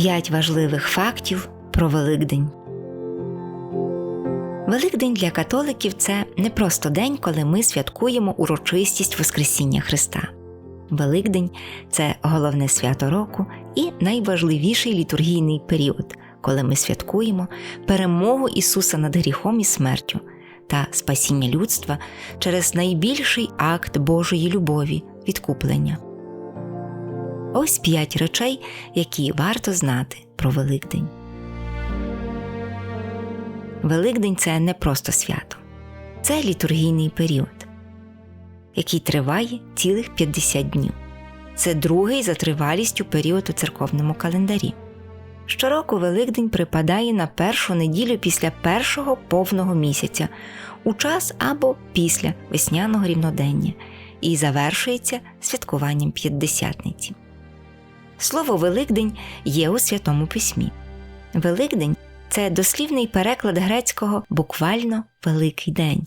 П'ять важливих фактів про Великдень. Великдень для католиків це не просто день, коли ми святкуємо урочистість Воскресіння Христа. Великдень це головне свято року і найважливіший літургійний період, коли ми святкуємо перемогу Ісуса над гріхом і смертю та спасіння людства через найбільший акт Божої любові відкуплення. Ось п'ять речей, які варто знати про Великдень. Великдень це не просто свято, це літургійний період, який триває цілих 50 днів. Це другий за тривалістю період у церковному календарі. Щороку Великдень припадає на першу неділю після першого повного місяця, у час або після весняного рівнодення, і завершується святкуванням п'ятдесятниці. Слово Великдень є у Святому Письмі. Великдень це дослівний переклад грецького буквально Великий день.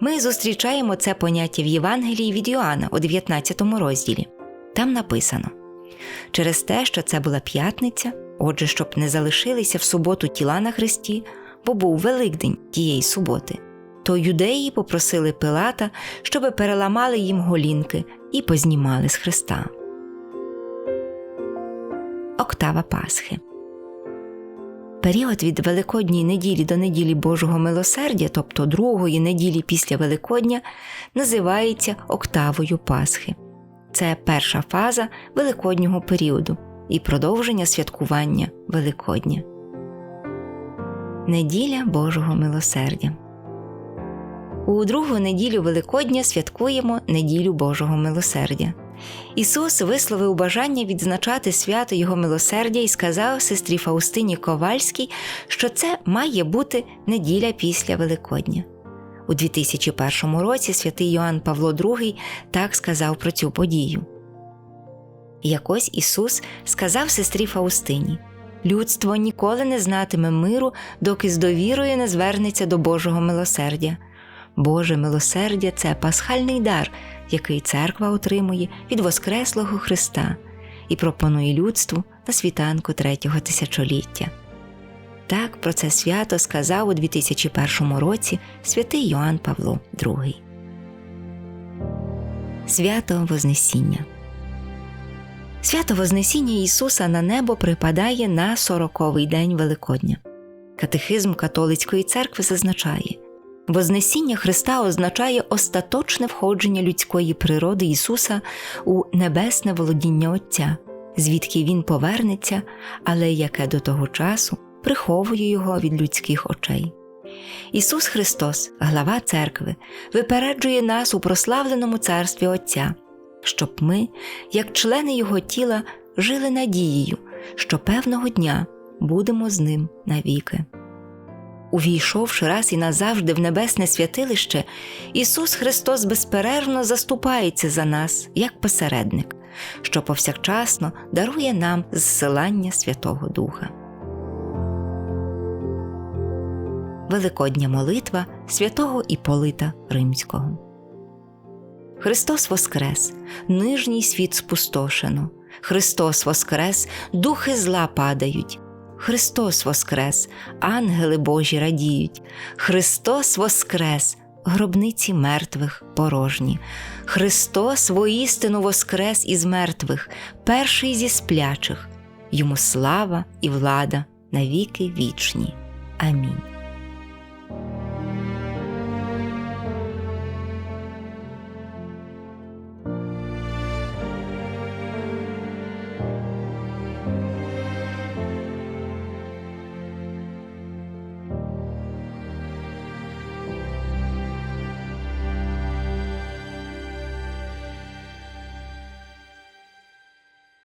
Ми зустрічаємо це поняття в Євангелії від Йоанна у 19 розділі. Там написано: через те, що це була п'ятниця, отже, щоб не залишилися в суботу тіла на хресті, бо був Великдень тієї суботи, то юдеї попросили Пилата, щоби переламали їм голінки і познімали з хреста. Октава Пасхи. Період від Великодньої неділі до неділі Божого милосердя, тобто другої неділі після Великодня, називається октавою Пасхи. Це перша фаза Великоднього періоду і продовження святкування Великодня. Неділя Божого милосердя. У другу неділю Великодня святкуємо неділю Божого милосердя. Ісус висловив бажання відзначати свято Його милосердя і сказав сестрі Фаустині Ковальській, що це має бути неділя після Великодня. У 2001 році святий Йоанн Павло II так сказав про цю подію. Якось Ісус сказав сестрі Фаустині Людство ніколи не знатиме миру, доки з довірою не звернеться до Божого милосердя. Боже милосердя це пасхальний дар, який церква отримує від Воскреслого Христа і пропонує людству на світанку третього тисячоліття. Так про це свято сказав у 2001 році святий Йоанн Павло II. Свято Вознесіння Свято Вознесіння Ісуса на небо припадає на сороковий день Великодня. Катехизм католицької церкви зазначає Вознесіння Христа означає остаточне входження людської природи Ісуса у небесне володіння Отця, звідки Він повернеться, але яке до того часу приховує його від людських очей. Ісус Христос, глава церкви, випереджує нас у прославленому царстві Отця, щоб ми, як члени Його тіла, жили надією, що певного дня будемо з ним навіки. Увійшовши раз і назавжди в небесне святилище, Ісус Христос безперервно заступається за нас як посередник, що повсякчасно дарує нам зсилання Святого Духа. Великодня молитва святого Іполита Римського. Христос Воскрес, нижній світ спустошено. Христос Воскрес, духи зла падають. Христос Воскрес, ангели Божі радіють, Христос Воскрес, гробниці мертвих порожні, Христос воістину Воскрес із мертвих, перший зі сплячих, йому слава і влада навіки вічні. Амінь.